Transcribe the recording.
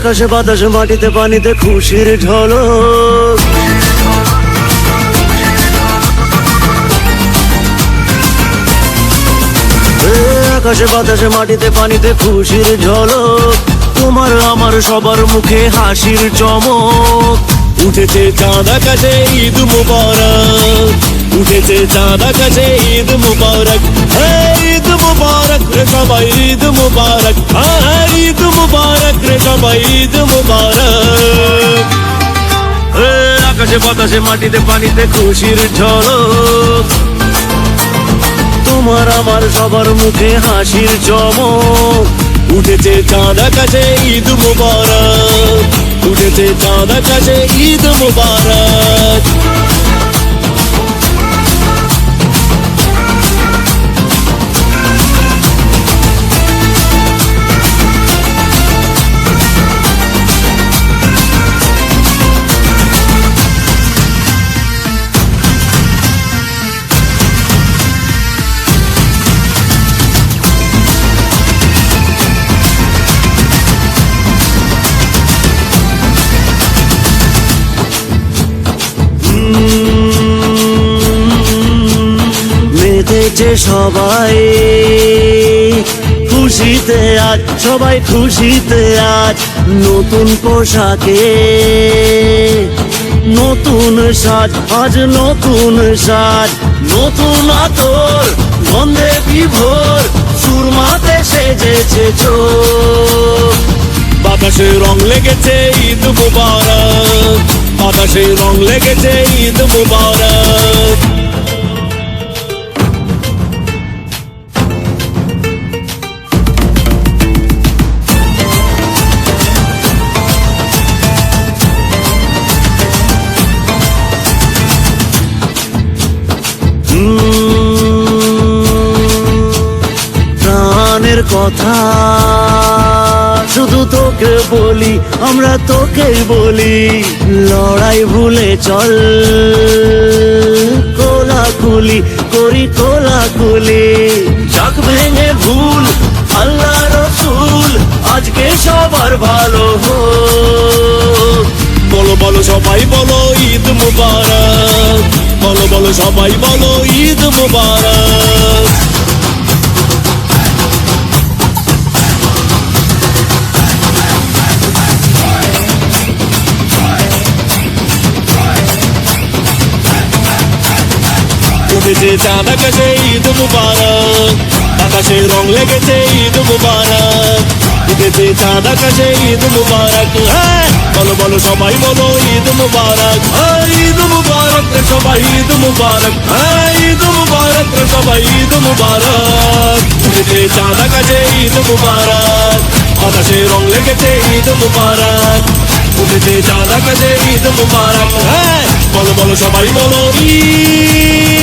আকাশে বাতাসে মাটিতে পানিতে খুশির এ, আকাশে বাতাসে মাটিতে পানিতে খুশির ঝলক। তোমার আমার সবার মুখে হাসির চমক। উঠেছে চাঁদ আকাশে ঈদ মুবারক। উঠেছে চাঁদ আকাশে ঈদ মুবারক। হ্যাঁ, ঈদ মুবারক সবাই ঈদ মুবারক। হ্যাঁ, ঈদ মুবারক। সবাই ঈদ মুবারক। আকাশে, বাতাসে, মাটিতে, পানিতে খুশির ঝলক। তোমার আমার সবার মুখে হাসির চমক। উঠেছে চাঁদ আকাশে ঈদ মুবারক। উঠেছে চাঁদ আকাশে ঈদ মুবারক। মেতেছে সবাই খুশিতে আজ, সবাই খুশিতে আজ নতুন পোশাকে। নতুন সাজ, আজ নতুন সাজ। নতুন আতর, গন্ধে বিভোর সুরমাতে সেজেছে চোখ। বাতাসে রং লেগেছে ঈদ মুবারক। বাতাসে রং লেগেছে ঈদ মুবারক। কথা। শুধু তোকে বলি, আমরা তোকে বলি, লড়াই ভুলে চল। কোলা কোলাকুলি করি, কোলাকুলি। চাক ভেঙে ভুল, আল্লাহ রসুল, আজকে সবার ভালো হোক। বলো বলো সবাই, বলো, ঈদ মুবারক। বলো বলো সবাই, বলো, ঈদ মুবারক। উঠেছে চাঁদ আকাশে ঈদ মুবারক। আকাশে রং লেগেছে ঈদ মুবারক। উঠেছে চাঁদ আকাশে ঈদ মুবারক। হ্যাঁ বলো বলো সবাই বলো ঈদ মুবারক। হ্যাঁ, ঈদ মুবারক রে সবাই ঈদ মুবারক। হ্যাঁ ঈদ মুবারক রে সবাই ঈদ মুবারক। উঠেছে চাঁদ আকাশে ঈদ মুবারক। আকাশে রং লেগেছে ঈদ মুবারক। উঠেছে চাঁদ আকাশে ঈদ মুবারক। হ্যাঁ বলো বলো সবাই বলো ঈদ